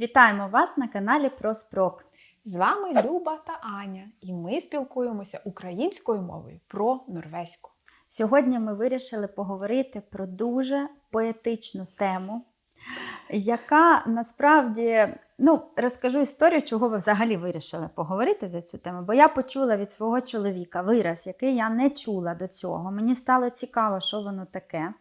Вітаємо вас на каналі Проспрок. З вами Люба та Аня, і ми спілкуємося українською мовою про норвезьку. Сьогодні ми вирішили поговорити про дуже поетичну тему, яка насправді ну, розкажу історію, чого ви взагалі вирішили поговорити за цю тему. Бо я почула від свого чоловіка вираз, який я не чула до цього. Мені стало цікаво, що воно таке.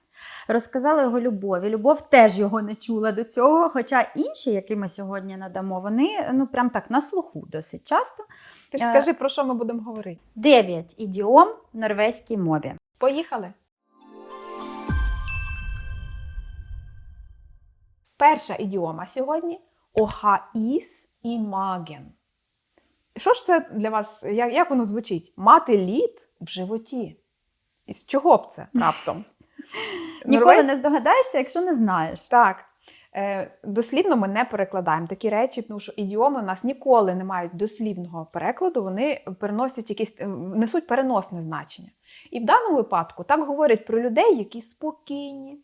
Розказала його любові. Любов теж його не чула до цього. Хоча інші, які ми сьогодні надамо, вони ну прям так на слуху досить часто. Ти ж Е, скажи, про що ми будемо говорити? Дев'ять ідіом в норвезькій мові. Поїхали! Перша ідіома сьогодні оха іс і маген. Що ж це для вас, як, як воно звучить? Мати лід в животі. І з чого б це раптом? Ніколи не здогадаєшся, якщо не знаєш. Так. Е, Дослівно ми не перекладаємо такі речі, тому що ідіоми у нас ніколи не мають дослівного перекладу, вони переносять якісь е, несуть переносне значення. І в даному випадку так говорять про людей, які спокійні,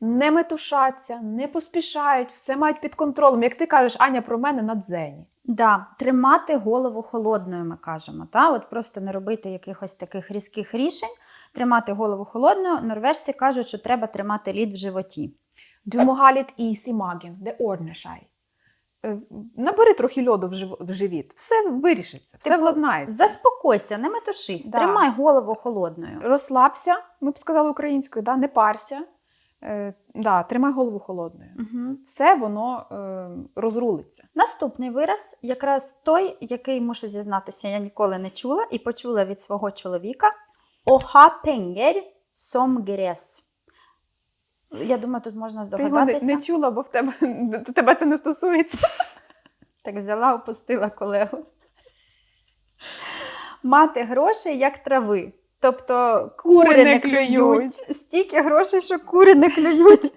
не метушаться, не поспішають, все мають під контролем. Як ти кажеш, Аня, про мене на дзені. Да, тримати голову холодною, ми кажемо. Та? От просто не робити якихось таких різких рішень, тримати голову холодною. Норвежці кажуть, що треба тримати лід в животі. I magen, det ordner seg. Е, Набери трохи льоду в жив- в живіт, все вирішиться, все Типу, владнається. Заспокойся, не метушись, Да. тримай голову холодною. розслабся, ми б сказали українською, да? не парся. Е, да, тримай голову холодною. Угу. Все воно е, розрулиться. Наступний вираз, якраз той, який мушу зізнатися, я ніколи не чула і почула від свого чоловіка. Оха пенгер som грес. Я думаю, тут можна Ти його не, не чула, бо в тебе, тебе це не стосується. Так взяла, опустила колегу. Мати грошей як трави. Тобто кури, Кури не клюють. клюють. Стільки грошей, що кури не клюють.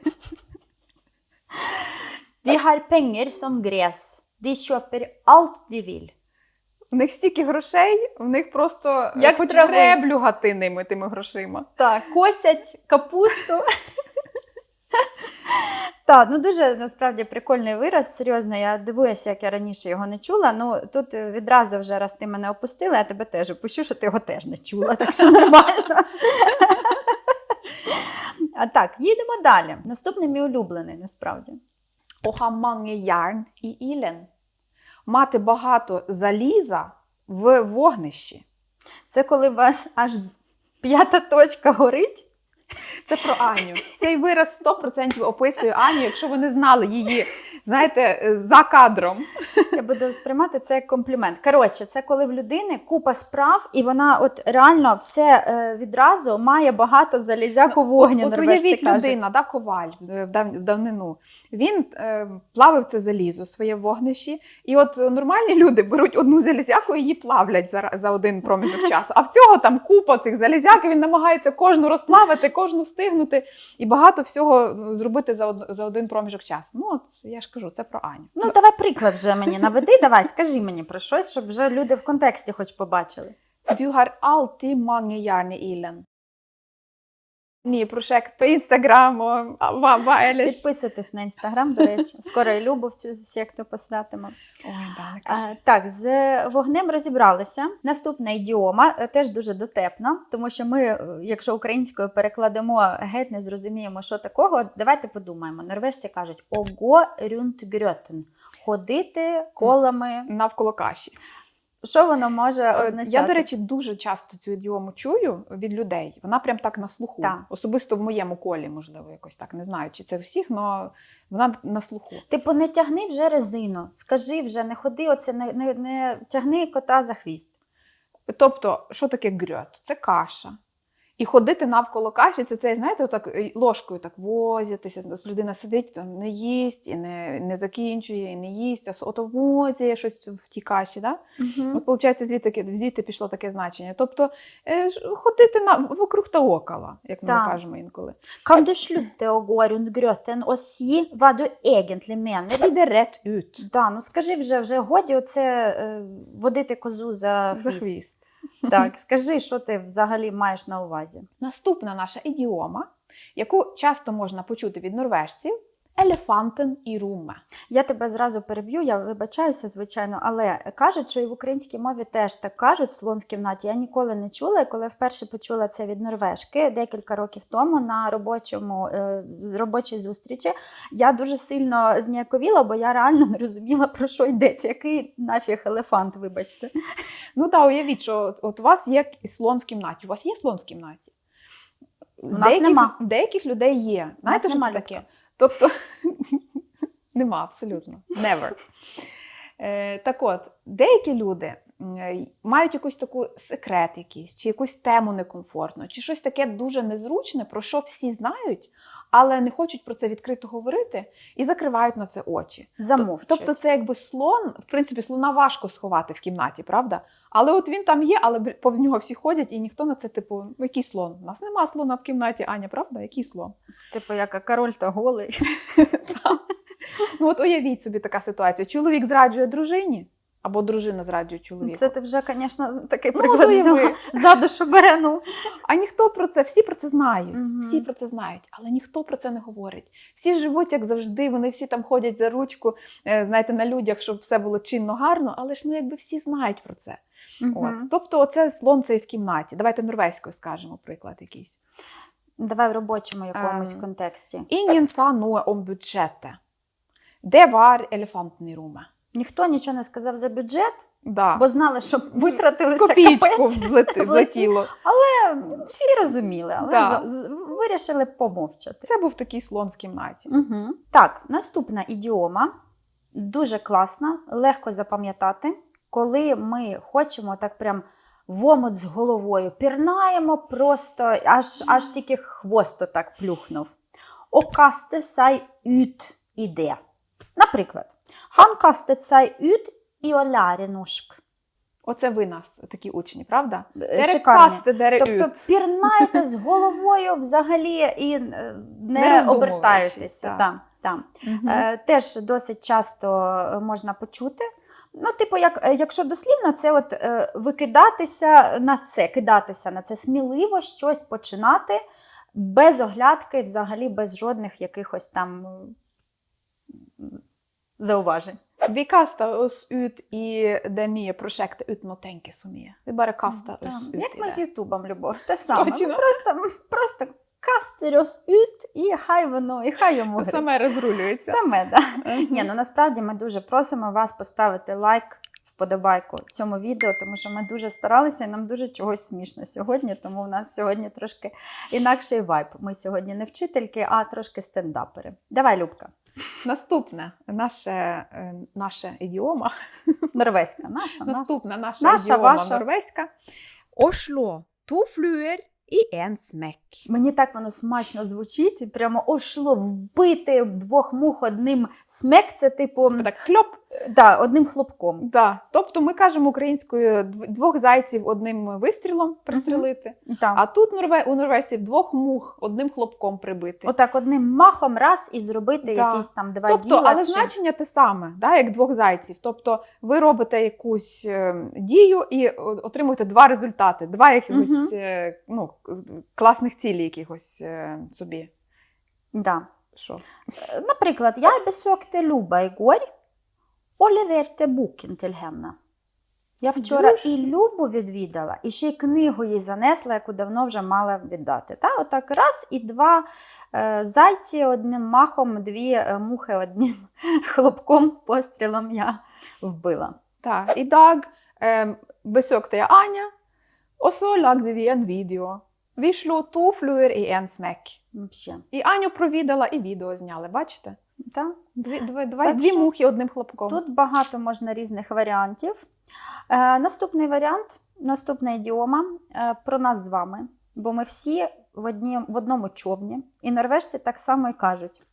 De har penger som gräs. De köper allt de vill. В них стільки грошей, в них просто Як як хоч трави. греблю гати ними тими грошима. Так, косять капусту. Так, ну дуже насправді прикольний вираз. Серйозно, я дивуюся, як я раніше його не чула. Ну тут відразу вже раз ти мене опустила, я тебе теж опущу, що ти його теж не чула, так що нормально. А так, їдемо далі. Наступний мій улюблений, насправді. Оха mange ярн і ілен. Мати багато заліза в вогнищі. Це коли у вас аж п'ята точка горить. Це про Аню. Цей вираз 100% описує Аню, якщо ви не знали її, знаєте, е, за кадром. Я буду сприймати це як комплімент. Коротше, це коли в людини купа справ, і вона от реально все е, відразу має багато залізяку вогню. От норвежці уявіть людина, да, коваль в в давнину. Він е, плавив це залізо, своє вогнищі. І от нормальні люди беруть одну залізяку і її плавлять за, за один проміжок часу. А в цього там купа цих залізяк, і він намагається кожну розплавити, кожну встигнути і багато всього ну, зробити за, од, за один проміжок часу. Ну, от я ж кажу, це про Аню. Ну, давай приклад вже мені наведи, давай, скажи мені про щось, щоб вже люди в контексті хоч побачили. Du har alltid mange jern i ilden. Ні, проект по інстаграму. Підписуйтесь на інстаграм, до речі. Скоро і любов цю секту посвятимо. Ой, да. А, так, з вогнем розібралися. Наступна ідіома е, теж дуже дотепна, тому що ми, е, якщо українською перекладемо, геть не зрозуміємо, що такого. Давайте подумаємо. Норвежці кажуть ого рюнтгрьотен. Ходити колами. Навколо каші. Що воно може Е, означати? Я, до речі, дуже часто цю ідіому чую від людей. Вона прям так на слуху. Так. Особисто в моєму колі, можливо, якось так. Не знаю, чи це всіх, але вона на слуху. Типу, не тягни вже резину. Скажи вже, не ходи, оце не, не, не тягни кота за хвіст. Тобто, що таке грьот? Це каша. І ходити навколо каші, це цей, знаєте, отак е, ложкою так возятися. Людина сидить, там не їсть, і не, не закінчує, і не їсть, а ото возяє щось в тій каші. Да? От, виходить, звідти, звідти пішло таке значення. Тобто е, ходити на, вокруг та окола, як ми кажемо інколи. Kan du slutte å gå rundt grøten og si hva du egentlig mener? Сі де рет ют. Да, ну скажи вже, вже годі оце е, водити козу за За хвіст. Так, скажи, що ти взагалі маєш на увазі. Наступна наша ідіома, яку часто можна почути від норвежців, elefanten i rummet. Я тебе зразу переб'ю, я вибачаюся, звичайно, але кажуть, що і в українській мові теж так кажуть слон в кімнаті. Я ніколи не чула. І коли вперше почула це від норвежки декілька років тому на робочому е, робочій зустрічі, я дуже сильно зніяковіла, бо я реально не розуміла, про що йдеться. Який нафіг елефант, вибачте. Ну так, уявіть, що от, у вас є слон в кімнаті. У вас є слон в кімнаті? У нас нема. Деяких людей є. Знаєте, що це таке? Тобто нема абсолютно. Never. Е, так от, деякі люди мають якусь таку секрет якийсь, чи якусь тему некомфортну, чи щось таке дуже незручне, про що всі знають, але не хочуть про це відкрито говорити і закривають на це очі. Замовчують. Тобто це якби слон, в принципі, слона важко сховати в кімнаті, правда? Але от він там є, але повз нього всі ходять, і ніхто на це, типу, який слон? У нас нема слона в кімнаті, Аня, правда? Який слон? Типу, як король та голий. Ну от уявіть собі така ситуація. Чоловік зраджує дружині, або дружина зраджує чоловіку. Це ти вже, звісно, такий Ну, приклад взяла. за душу бере. Ну. А ніхто про це, всі про це знають. Мгм. Всі про це знають, але ніхто про це не говорить. Всі живуть як завжди, вони всі там ходять за ручку, е, знаєте, на людях, щоб все було чинно гарно, але ж ну якби всі знають про це. Мгм. От. Тобто, оце слон цей в кімнаті. Давайте норвезькою скажемо приклад якийсь. Давай в робочому якомусь Ем, контексті. Ingen sa noe om budsjettet. Det var elefanten i rommet. Ніхто нічого не сказав за бюджет, Да. бо знали, що витратилися Копійку капець. влети- влетіло. Але всі розуміли, але Да. вирішили помовчати. Це був такий слон в кімнаті. Угу. Так, наступна ідіома дуже класна, легко запам'ятати, коли ми хочемо так прям в омут з головою, пірнаємо просто, аж, аж тільки хвост так плюхнув. Окасте сай ют іде. Наприклад, han kastet seg ut i å lære norsk. Оце ви нас такі учні, правда? Е, Шикарні. Тобто ют. пірнаєте з головою взагалі і е, не, Не обертаєтеся. так. Там, там. Мгм. Е, теж досить часто е, можна почути. Ну, типу, як, якщо дослівно, це от е, викидатися на це, кидатися на це, сміливо щось починати без оглядки, взагалі без жодних якихось там зауважень. Vi kastar oss ut i det nye prosjektet uten å tenke så mye. Vi bare kaster oss ut як ми з. Ютубом, Любов, те саме. Ми просто, просто кастерос ut, і хай воно, і хай йому грить. Саме розрулюється. Саме, да. Ні, ну насправді ми дуже просимо вас поставити лайк, вподобайку цьому відео, тому що ми дуже старалися і нам дуже чогось смішно сьогодні. Тому у нас сьогодні трошки інакший вайб. Ми сьогодні не вчительки, а трошки стендапери. Давай, Любка, Наступне наше, е, наша ідіома. норвезька, наша, наша. Наступна наша, Наша, ідіома ваша. норвезька. Ошло туфлюєр і fluer i. Мені так воно смачно звучить, прямо ошло вбити двох мух одним смек. Це типу Так, хльоп. Да, одним хлопком. Да. Тобто ми кажемо українською двох зайців одним вистрілом пристрелити, Так. а тут норве, у норвезців двох мух одним хлопком прибити. Отак одним махом раз і зробити Да. якісь там два Тобто, діла. але чи- значення те саме, да, як двох зайців. Тобто ви робите якусь е, дію і отримуєте два результати, два якихось е, ну, класних цілі якихось е, собі. Да. Що? Е, Наприклад, я besökte Люба igår och leverte boken till henne. Я вчора Друж. і Любу відвідала, і ще й книгу їй занесла, яку давно вже мала віддати. Та? Отак раз і два е, зайці одним махом, дві е, мухи одним хлопком, пострілом я вбила. Так, і dag eh, besøkte jeg Anja, og så lagde vi en video. Vi slo to fluer i en smekk. Вообще. І Аню провідала, і відео зняли. Бачите? Та? Дві, дві, Так дві що мухи одним хлопком. Тут багато можна різних варіантів. Е, наступний варіант, наступна ідіома е, про нас з вами, бо ми всі в, одні, в одному човні, і норвежці так само і кажуть.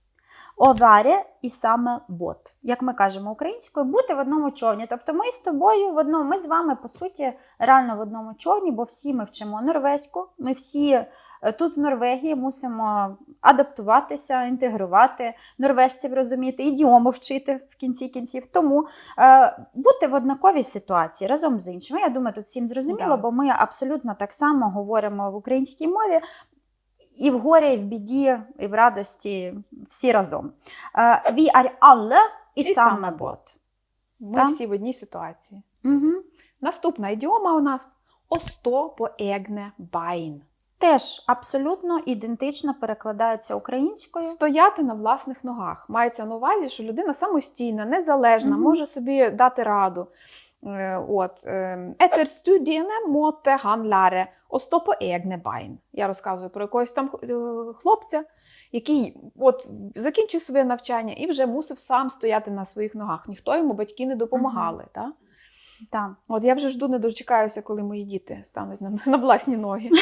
Оваре і саме бот. Як ми кажемо українською, бути в одному човні. Тобто ми з тобою в одному, ми з вами, по суті, реально в одному човні, бо всі ми вчимо норвезьку, ми всі тут в Норвегії мусимо адаптуватися, інтегрувати норвежців розуміти, ідіому вчити в кінці кінців. Тому е, бути в однаковій ситуації разом з іншими. Я думаю, тут всім зрозуміло, Да. бо ми абсолютно так само говоримо в українській мові. і в горі, і в біді, і в радості всі разом. Е, Vi er alle i І саме båt. Ми Так. всі в одній ситуації. Угу. Наступна ідіома у нас осто по егне байн. Теж абсолютно ідентично перекладається українською. Стояти на власних ногах. Мається на увазі, що людина самостійна, незалежна, Мгм. може собі дати раду. Е, От, е, Етер студієне моте ган ляре осто по егне байн. Я розказую про якогось там е, хлопця, який от закінчив своє навчання і вже мусив сам стояти на своїх ногах. Ніхто йому батьки не допомагали. Та? Так. От я вже жду, не дочекаюся, коли мої діти стануть на, на власні ноги.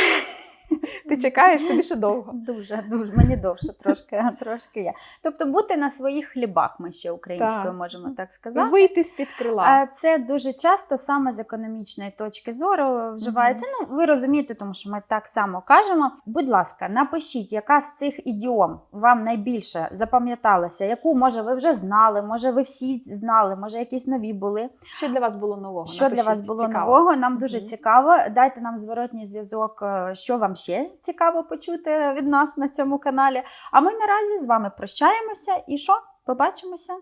Ти чекаєш, тобі ще довго. Дуже, дуже мені довше трошки, трошки є. Тобто бути на своїх хлібах, ми ще українською Так. можемо так сказати. Вийти з-під крила. Е, Це дуже часто саме з економічної точки зору вживається. Ну, ви розумієте, тому що ми так само кажемо. Будь ласка, напишіть, яка з цих ідіом вам найбільше запам'яталася, яку може ви вже знали, може ви всі знали, може якісь нові були. Що для вас було нового? Що для вас було цікаво. нового? Нам дуже цікаво. Дайте нам зворотній зв'язок, е, що вам ще цікаво почути від нас на цьому каналі. А ми наразі з вами прощаємося і що? Побачимося.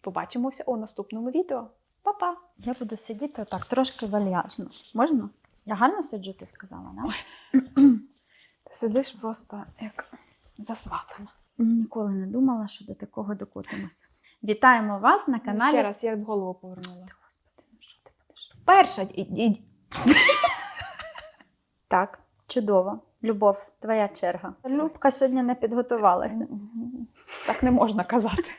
Побачимося у наступному відео. Па-па! Я буду сидіти так трошки вальяжно. Можна? Я гарно сиджу, ти сказала, да? Ти сидиш просто як засватана. Ніколи не думала, що до такого докотимося. Вітаємо вас на каналі. Ще раз я б голову повернула. Господи, ну що ти будеш робити? Перша і, і, Так, чудово. Любов, твоя черга. Любка сьогодні не підготувалася. так не можна казати.